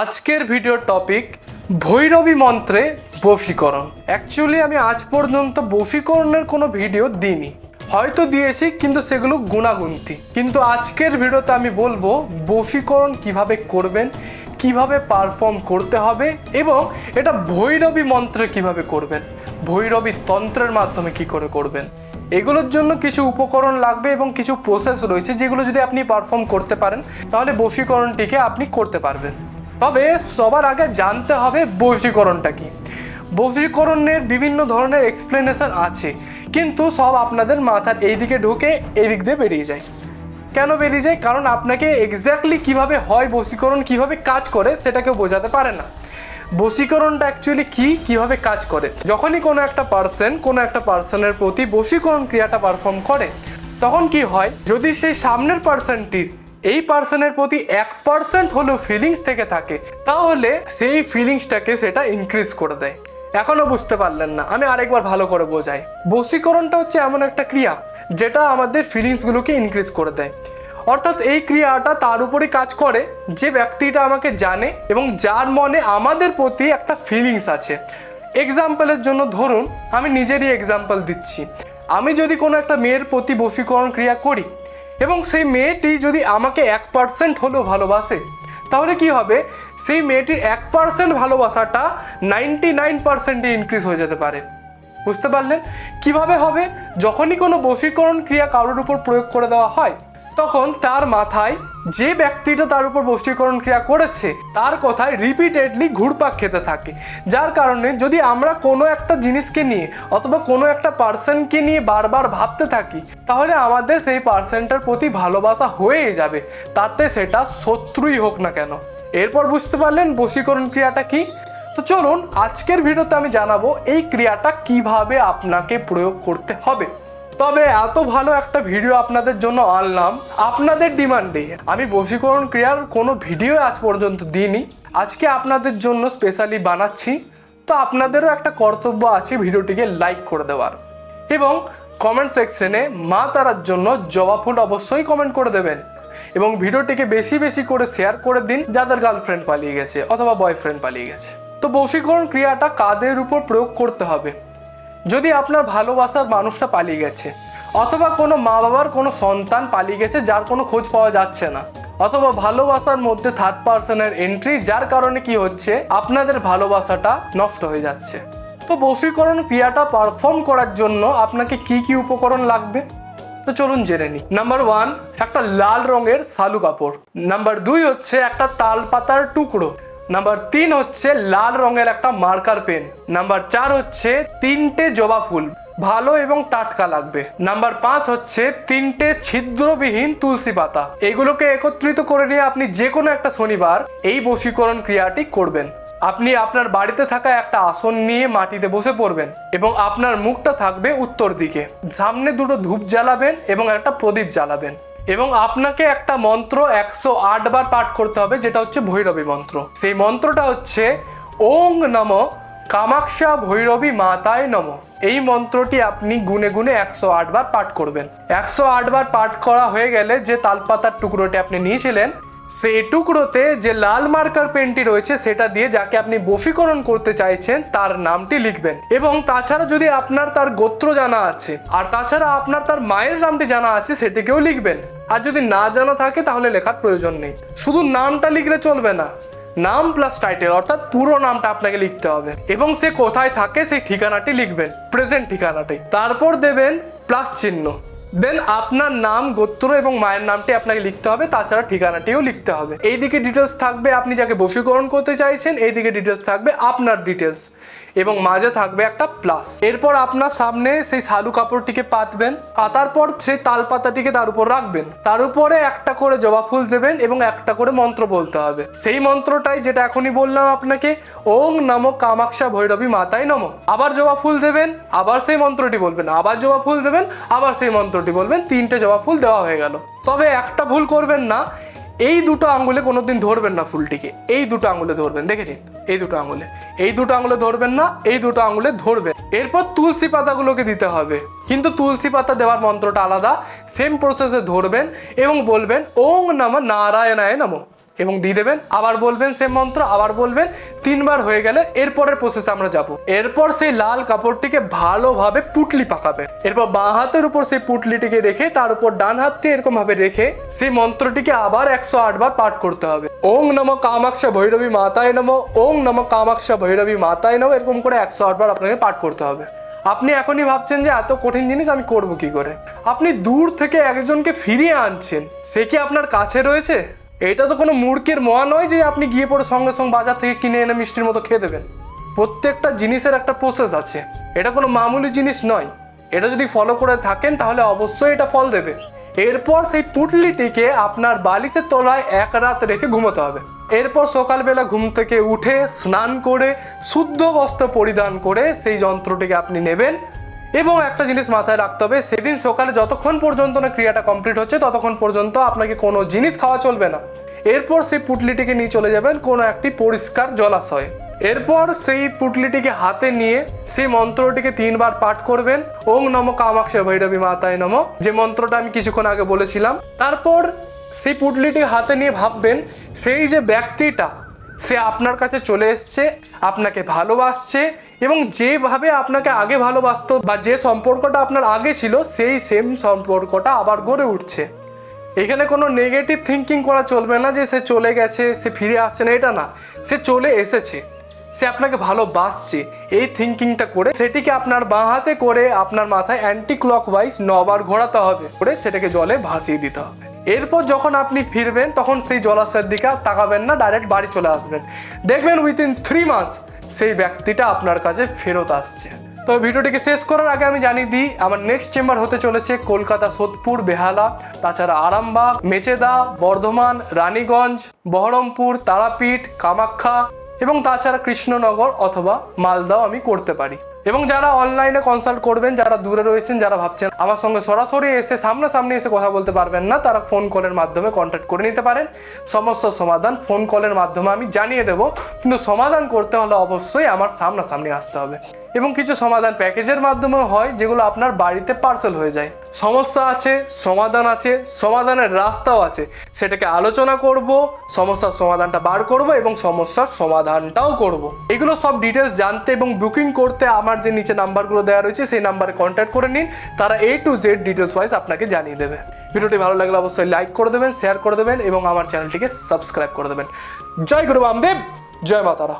আজকের ভিডিওর টপিক ভৈরবী মন্ত্রে বশীকরণ। অ্যাকচুয়ালি আমি আজ পর্যন্ত বশীকরণের কোনো ভিডিও দিইনি। হয়তো দিয়েছি, কিন্তু সেগুলো গুণাগুন্তি কিন্তু আজকের ভিডিওতে আমি বলব বশীকরণ কীভাবে করবেন, কীভাবে পারফর্ম করতে হবে, এবং এটা ভৈরবী মন্ত্রে কীভাবে করবেন, ভৈরবী তন্ত্রের মাধ্যমে কি করে করবেন। এগুলোর জন্য কিছু উপকরণ লাগবে এবং কিছু প্রসেস রয়েছে যেগুলো যদি আপনি পারফর্ম করতে পারেন, তাহলে বশীকরণটিকে আপনি করতে পারবেন। তবে সবার আগে জানতে হবে বশীকরণটা কি। বশীকরণের বিভিন্ন ধরনের এক্সপ্লেনেশন আছে, কিন্তু সব আপনাদের মাথার এই দিকে ঢুকে এই দিক দিয়ে বেরিয়ে যায়। কেন বেরিয়ে যায়? কারণ আপনাকে এক্স্যাক্টলি কীভাবে হয় বশীকরণ কীভাবে কাজ করে সেটা কেউ বোঝাতে পারে না। বশীকরণটা অ্যাকচুয়ালি কি, কীভাবে কাজ করে? যখনই কোনো একটা পার্সন কোনো একটা পার্সনের প্রতি বশীকরণ ক্রিয়াটা পারফর্ম করে, তখন কি হয়? যদি সেই সামনের পার্সনটির এই পার্সনের প্রতি এক পার্সেন্ট হলেও ফিলিংস থেকে থাকে, তাহলে সেই ফিলিংসটাকে সেটা ইনক্রিজ করে দেয়। এখনও বুঝতে পারলেন না, আমি আরেকবার ভালো করে বোঝাই। বশীকরণটা হচ্ছে এমন একটা ক্রিয়া, যেটা আমাদের ফিলিংসগুলোকে ইনক্রিজ করে দেয়। অর্থাৎ এই ক্রিয়াটা তার উপরই কাজ করে, যে ব্যক্তিটা আমাকে জানে এবং যার মনে আমাদের প্রতি একটা ফিলিংস আছে। এক্সাম্পলের জন্য ধরুন, আমি নিজেরই এক্সাম্পল দিচ্ছি। আমি যদি কোনো একটা মেয়ের প্রতি বশীকরণ ক্রিয়া করি এবং সেই মেয়েটি যদি আমাকে এক পার্সেন্ট হলেও ভালোবাসে, তাহলে কি হবে? সেই মেয়েটির এক পার্সেন্ট ভালোবাসাটা নাইনটি নাইন পার্সেন্টে ইনক্রিজ হয়ে যেতে পারে। বুঝতে পারলেন? কীভাবে হবে? যখনই কোনো বশীকরণ ক্রিয়া কারোর উপর প্রয়োগ করে দেওয়া হয় তখন তার মাথায় যে ব্যক্তিটা তার উপর বশীকরণ ক্রিয়া করেছে, তার কথায় রিপিটেডলি ঘুরপাক খেতে থাকে। যার কারণে যদি আমরা কোনো একটা জিনিসকে নিয়ে অথবা কোনো একটা পার্সনকে নিয়ে বারবার ভাবতে থাকি, তাহলে আমাদের সেই পার্সনটার প্রতি ভালোবাসা হয়েই যাবে। তাতে সেটা শত্রুই হোক না কেন। এরপর বুঝতে পারলেন বশীকরণ ক্রিয়াটা কি? তো চলুন, আজকের ভিডিওতে আমি জানাব এই ক্রিয়াটা কীভাবে আপনাকে প্রয়োগ করতে হবে। তবে এত ভালো একটা ভিডিও আপনাদের জন্য আনলাম। আপনাদের ডিমান্ডে। আমি বশীকরণ ক্রিয়ার কোনো ভিডিও আজ পর্যন্ত দিইনি। আজকে আপনাদের জন্য স্পেশালি বানাচ্ছি। তো আপনাদেরও একটা কর্তব্য আছে ভিডিওটিকে লাইক করে দেওয়ার। এবং কমেন্ট সেকশনে মা তারার জন্য জবা ফুল অবশ্যই কমেন্ট করে দেবেন। এবং ভিডিওটিকে বেশি বেশি করে শেয়ার করে দিন যাদের গার্লফ্রেন্ড পালিয়ে গেছে অথবা বয়ফ্রেন্ড পালিয়ে গেছে। তো বশীকরণ ক্রিয়াটা কাদের উপর প্রয়োগ করতে হবে? যদি আপনার ভালোবাসার মানুষটা পালিয়ে গেছে, অথবা কোনো মা বাবার কোনো সন্তান পালিয়ে গেছে যার কোনো খোঁজ পাওয়া যাচ্ছে না, অথবা ভালোবাসার মধ্যে থার্ড পার্সনের এন্ট্রি যার কারণে কি হচ্ছে, আপনাদের ভালোবাসাটা নষ্ট হয়ে যাচ্ছে। তো বশীকরণ ক্রিয়াটা পারফর্ম করার জন্য আপনাকে কি কি উপকরণ লাগবে? তো চলুন জেনে নিই। নাম্বার ওয়ান একটা লাল রঙের শালু কাপড়। নাম্বার দুই হচ্ছে একটা তাল পাতার টুকরো। নাম্বার তিন হচ্ছে লাল রঙের একটা মার্কার পেন নাম্বার চার হচ্ছে তিনটে জবা ফুল। ভালো এবং টাটকা লাগবে। নাম্বার পাঁচ হচ্ছে তিনটে ছিদ্রবিহীন তুলসী পাতা। এগুলোকে একত্রিত করে নিয়ে আপনি যে কোনো একটা শনিবার এই বশীকরণ ক্রিয়াটি করবেন। আপনি আপনার বাড়িতে থাকা একটা আসন নিয়ে মাটিতে বসে পড়বেন এবং আপনার মুখটা থাকবে উত্তর দিকে। সামনে দুটো ধূপ জ্বালাবেন এবং একটা প্রদীপ জ্বালাবেন। এবং আপনাকে একটা মন্ত্র একশো আট বার পাঠ করতে হবে, যেটা হচ্ছে ভৈরবী মন্ত্র। সেই মন্ত্রটা হচ্ছে, ওং নম কামাক্ষা ভৈরবী মাতায় নম। এই মন্ত্রটি আপনি গুনে গুনে একশো আট বার পাঠ করবেন। একশো আট বার পাঠ করা হয়ে গেলে যে তালপাতার টুকরোটি আপনি নিয়েছিলেন সেই টুকরোতে যে লাল মার্কার পেনটি রয়েছে, সেটা দিয়ে যাকে আপনি বশীকরণ করতে চাইছেন, তার নামটি লিখবেন। এবং তাছাড়া যদি আপনার তার গোত্র জানা আছে, আর তাছাড়া আপনার তার মায়ের নামটি জানা আছে, সেটিকেও লিখবেন। আর যদি না জানা থাকে, তাহলে লেখার প্রয়োজন নেই। শুধু নামটা লিখলে চলবে না, নাম প্লাস টাইটেল অর্থাৎ পুরো নামটা আপনাকে লিখতে হবে। এবং সে কোথায় থাকে, সেই ঠিকানাটি লিখবেন প্রেজেন্ট ঠিকানাটি। তারপর দেবেন প্লাস চিহ্ন। দেন আপনার নাম, গোত্র এবং মায়ের নামটি আপনাকে লিখতে হবে, তাছাড়া ঠিকানাটিও লিখতে হবে। এইদিকে ডিটেলস থাকবে, আপনি যাকে বশীকরণ করতে চাইছেন, এইদিকে ডিটেলস থাকবে আপনার ডিটেলস এবং মাঝে থাকবে একটা প্লাস এরপর আপনার সামনে সেই সালু কাপড়টিকে পাতবেন, পাতার পর সেই তাল পাতাটিকে তার উপর রাখবেন। তার উপরে একটা করে জবা ফুল দেবেন এবং একটা করে মন্ত্র বলতে হবে। সেই মন্ত্রটাই যেটা এখনই বললাম আপনাকে, ওং নম কামাক্ষা ভৈরবী মাতাই নম। আবার জবা ফুল দেবেন, আবার সেই মন্ত্রটি বলবেন, আবার জবা ফুল দেবেন, আবার সেই মন্ত্রটি বলবেন, তিনটে জবা ফুল দেওয়া হয়ে গেল। তবে একটা ভুল করবেন না, এই দুটো আঙুলে কোনো দিন ধরবেন না ফুলটিকে। এই দুটো আঙুলে ধরবেন দেখে নিন এই দুটো আঙুলে। এই দুটো আঙুলে ধরবেন না, এই দুটো আঙুলে ধরবেন। এরপর তুলসী পাতাগুলোকে দিতে হবে। কিন্তু তুলসী পাতা দেওয়ার মন্ত্রটা আলাদা সেম প্রসেসে ধরবেন এবং বলবেন, ওং নম নারায়ণায় নম। এবং দিয়ে দেবেন, আবার বলবেন সে মন্ত্র, আবার বলবেন, তিনবার হয়ে গেলে এরপরের প্রসেসে আমরা যাব। এরপর সেই লাল কাপড়টিকে ভালোভাবে পুটলি পাকাবে। এরপর বাঁ হাতের উপর সেই পুটলিটিকে রেখে, তার উপর ডান হাতটি এরকম ভাবে রেখে সেই মন্ত্রটিকে আবার একশো আট বার পাঠ করতে হবে। ওং নম কামাক্ষ ভৈরবী মাতায় নম, ওং নম কামাক্ষ ভৈরবী মাতায় নম, এরকম করে একশো বার আপনাকে পাঠ করতে হবে। আপনি এখনই ভাবছেন যে এত কঠিন জিনিস আমি করব কি করে? আপনি দূর থেকে একজনকে ফিরিয়ে আনছেন, সে কি আপনার কাছে রয়েছে? এটা তো কোনো মূর্খের মোয়া নয় যে আপনি গিয়ে পরে সঙ্গে সঙ্গে বাজার থেকে কিনে এনে মিষ্টির মতো খেয়ে দেবেন। প্রত্যেকটা জিনিসের একটা প্রসেস আছে। এটা কোনো মামুলি জিনিস নয়। এটা যদি ফলো করে থাকেন, তাহলে অবশ্যই এটা ফল দেবে। এরপর সেই পুটলিটিকে আপনার বালিশের তলায় এক রাত রেখে ঘুমোতে হবে। এরপর সকালবেলা ঘুম থেকে উঠে স্নান করে, শুদ্ধ বস্ত্র পরিধান করে সেই যন্ত্রটিকে আপনি নেবেন। এবং একটা জিনিস মাথায় রাখতে হবে, সেদিন সকালে যতক্ষণ পর্যন্ত না ক্রিয়াটা কমপ্লিট হচ্ছে, ততক্ষণ পর্যন্ত আপনাকে কোনো জিনিস খাওয়া চলবে না। এরপর সেই পুটলিটিকে নিয়ে চলে যাবেন কোনো একটি পরিষ্কার জলাশয়ে। এরপর সেই পুটলিটিকে হাতে নিয়ে সেই মন্ত্রটিকে তিনবার পাঠ করবেন, ওং নম কামাক্ষ ভৈরবী মাতায় নম। যে মন্ত্রটা আমি কিছুক্ষণ আগে বলেছিলাম, তারপর সেই পুটলিটি হাতে নিয়ে ভাববেন, সেই যে ব্যক্তিটা, সে আপনার কাছে চলে এসছে আপনাকে ভালোবাসছে এবং যেভাবে আপনাকে আগে ভালোবাসতো বা যে সম্পর্কটা আপনার আগে ছিল, সেই সেম সম্পর্কটা আবার গড়ে উঠছে। এখানে কোনো নেগেটিভ থিঙ্কিং করা চলবে না যে সে চলে গেছে, সে ফিরে আসছে না, এটা না। সে চলে এসেছে। সে আপনাকে ভালোবাসছে। এই থিঙ্কিংটা করে সেটিকে আপনার বাঁ হাতে করে আপনার মাথায় অ্যান্টি ক্লকওয়াইজ নবার ঘোরাতে হবে। করে সেটাকে জলে ভাসিয়ে দিতে হবে। এরপর যখন আপনি ফিরবেন, তখন সেই জলাশয়ের দিকে তাকাবেন না ডাইরেক্ট বাড়ি চলে আসবেন। দেখবেন উইথিন থ্রি মান্থস সেই ব্যক্তিটা আপনার কাছে ফেরত আসছে। তো ভিডিওটিকে শেষ করার আগে আমি জানিয়ে দিই, আমার নেক্সট চেম্বার হতে চলেছে কলকাতা, সোদপুর, বেহালা, তাছাড়া আরামবাগ, মেচেদা, বর্ধমান, রানীগঞ্জ, বহরমপুর, তারাপীঠ, কামাখ্যা এবং তাছাড়া কৃষ্ণনগর অথবা মালদাও আমি করতে পারি। এবং যারা অনলাইনে কনসাল্ট করবেন, যারা দূরে রয়েছেন, যারা ভাবছেন আমার সঙ্গে সরাসরি এসে সামনাসামনি এসে কথা বলতে পারবেন না, তারা ফোন কলের মাধ্যমে কন্ট্যাক্ট করে নিতে পারেন। সমস্যার সমাধান ফোন কলের মাধ্যমে আমি জানিয়ে দেবো। কিন্তু সমাধান করতে হলে অবশ্যই আমার সামনাসামনি আসতে হবে। এবং কিছু সমাধান প্যাকেজের মাধ্যমেও হয়, যেগুলো আপনার বাড়িতে পার্সেল হয়ে যায়। সমস্যা আছে, সমাধান আছে, সমাধানের রাস্তাও আছে। সেটাকে আলোচনা করব, সমস্যার সমাধানটা বার করব এবং সমস্যার সমাধানটাও করব। এগুলো সব ডিটেলস জানতে এবং বুকিং করতে আমার যে নিচে নাম্বারগুলো দেওয়া রয়েছে, সেই নাম্বারে কন্ট্যাক্ট করে নিন। তারা A to Z details wise আপনাকে জানিয়ে দেবে। ভিডিওটি ভালো লাগলে অবশ্যই লাইক করে দেবেন শেয়ার করে দেবেন এবং আমার চ্যানেলটিকে সাবস্ক্রাইব করে দেবেন। জয় গুরু বামদেব, জয় মাতারা।